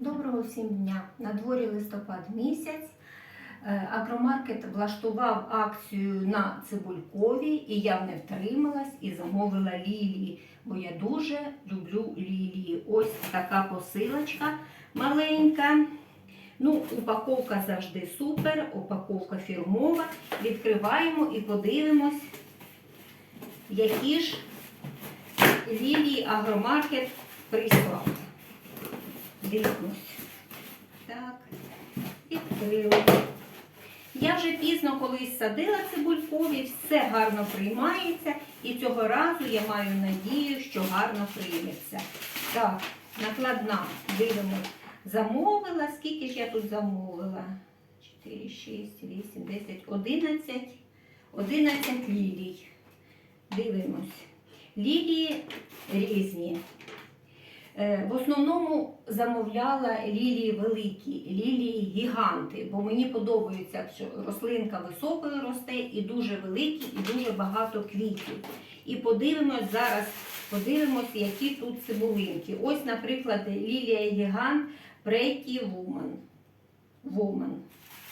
Доброго всім дня! На дворі листопад місяць. Е, Агромаркет влаштував акцію на цибулькові, і я не втрималась і замовила лілії, бо я дуже люблю лілії. Ось така посилочка маленька. Ну, упаковка завжди супер, упаковка фірмова. Відкриваємо і подивимось, які ж лілії агромаркет прислав. Дивимось. Так, відкрили. Я вже пізно колись садила цибулькові, все гарно приймається, і цього разу я маю надію, що гарно прийметься. Так, накладна, дивимось. Замовила, скільки ж я тут замовила? 4, 6, 8, 10, 11. 11 лілій. Дивимось. Лілії різні. Е, В основному замовляла лілії великі, лілії гіганти, бо мені подобається, що рослинка високою росте і дуже великі, і дуже багато квітів. І подивимось зараз, подивимось, які тут цибулинки. Ось, наприклад, лілія гігант Pretty Woman. Woman.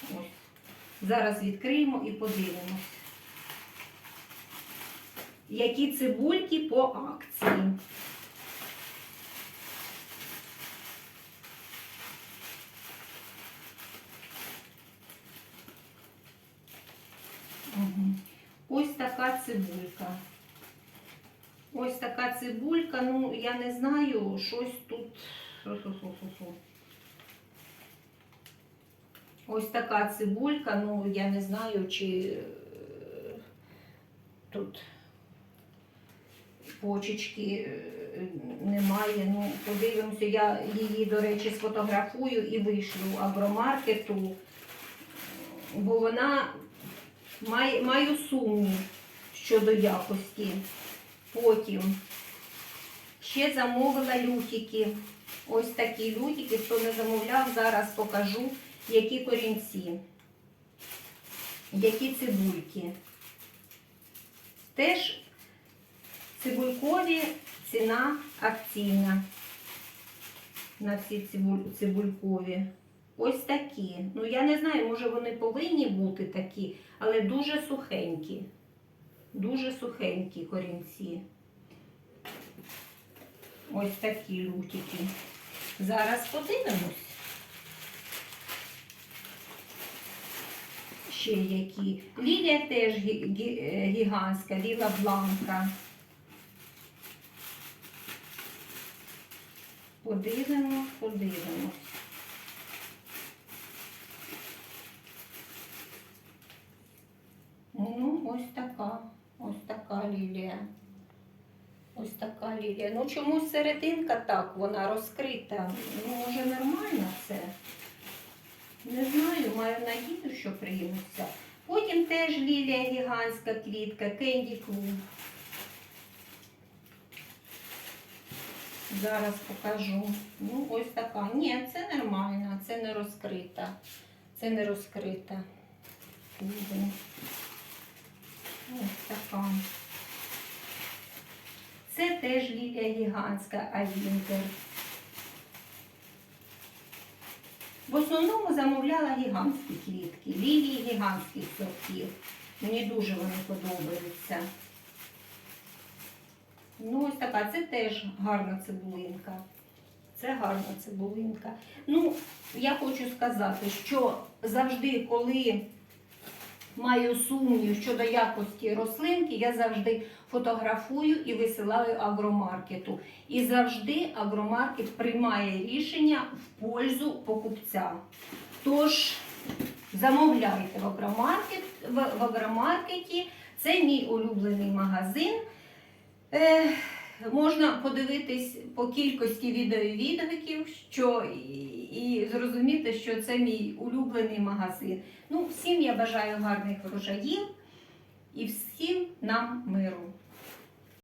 Ось. Зараз відкриємо і подивимось. Які цибульки по акції. Мгм. Ось така цибулька. Ось така цибулька, ну я не знаю, щось тут. Ось така цибулька, ну я не знаю, чи е, тут почечки е, немає. Ну, подивимося, я її, до речі, сфотографую і вишлю агромаркету, бо вона має, маю сумнів щодо якості. Потім ще замовила лютики. Ось такі лютики, хто не замовляв, зараз покажу, які корінці, які цибульки. Теж цибулькові ціна акційна на всі цибуль- цибулькові. Ось такі. Ну, я не знаю, може вони повинні бути такі, але дуже сухенькі. Дуже сухенькі корінці. Ось такі лютики. Зараз подивимось. Ще які. Лілія теж гі- гі- гігантська, ліла бланка. Подивимось, подивимось. Ну, ось така, ось така лілія. Ось така лілія. Ну чомусь серединка так, вона розкрита. Ну, може, нормально це. Не знаю, маю надію, що приймуться. Потім теж лілія гігантська квітка, Кенді Клуб. Зараз покажу. Ну, ось така. Ні, це нормально, це не розкрита. Це не розкрита. Ось така. Це теж лілія гігантська Авінтер. В основному замовляла гігантські квітки, лілії гігантських сортів. Мені дуже вони подобаються. Ну, ось така, це теж гарна цибулинка. Це гарна цибулинка. Ну, я хочу сказати, що завжди, коли маю сумнів щодо якості рослинки, я завжди фотографую і висилаю агромаркету. І завжди агромаркет приймає рішення в пользу покупця. Тож замовляйте в агромаркет, в, в агромаркеті. Це мій улюблений магазин. Можна подивитись по кількості відеовідгуків, що і, і зрозуміти, що це мій улюблений магазин. Ну, всім я бажаю гарних врожаїв і всім нам миру.